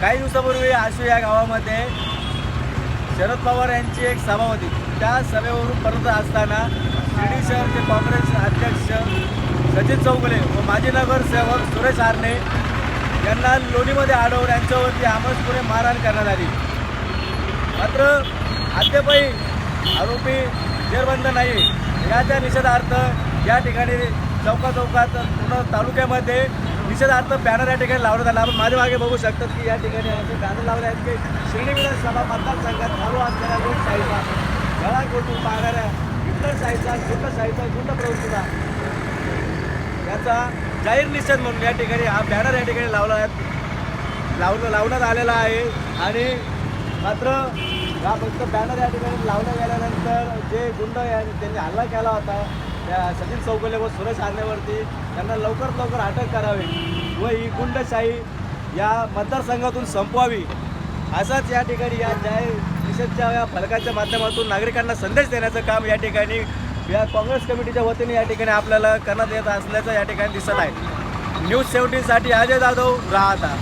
काही दिवसापूर्वी आशू या गावामध्ये शरद पवार यांची एक सभा होती. त्या सभेवरून परत असताना शिर्डी शहरचे काँग्रेस अध्यक्ष सचिन चौगले व माजी नगरसेवक सुरेश आरणे यांना लोणीमध्ये अडवून यांच्यावरती आमसपुरे मारहाण करण्यात आली. मात्र अद्यापही आरोपी जेरबंद नाही. याच्या निषेधार्थ या ठिकाणी चौका चौकात पूर्ण तालुक्यामध्ये निषेधार्थ बॅनर या ठिकाणी लावण्यात आला. आपण माझ्या मागे बघू शकतात की या ठिकाणी बॅनर लावले आहेत की शिर्डी विधानसभा मतदारसंघात चालू असलेल्या लोकशाहीचा गळा घोटून पाहणाऱ्या हिटलरशाहीचा गुंडशाहीचा गुंड प्रवृत्तीचा. याचा जाहीर निषेध म्हणून या ठिकाणी हा बॅनर या ठिकाणी लावला लावलं लावण्यात आलेला आहे. आणि मात्र हा फक्त बॅनर या ठिकाणी लावल्या गेल्यानंतर जे गुंड या त्यांनी हल्ला केला होता त्या सचिन चौकले व सुरेश आरणेवरती त्यांना लवकरात लवकर अटक करावी व ही गुंडशाही या मतदारसंघातून संपवावी. असाच या ठिकाणी या जाहीर निषेधच्या या फलकाच्या माध्यमातून नागरिकांना संदेश देण्याचं काम या ठिकाणी या काँग्रेस कमिटीच्या वतीने या ठिकाणी आपल्याला करण्यात येत असल्याचं या ठिकाणी दिसत आहे. न्यूज सेव्हन्टीनसाठी अजय जाधव राहता.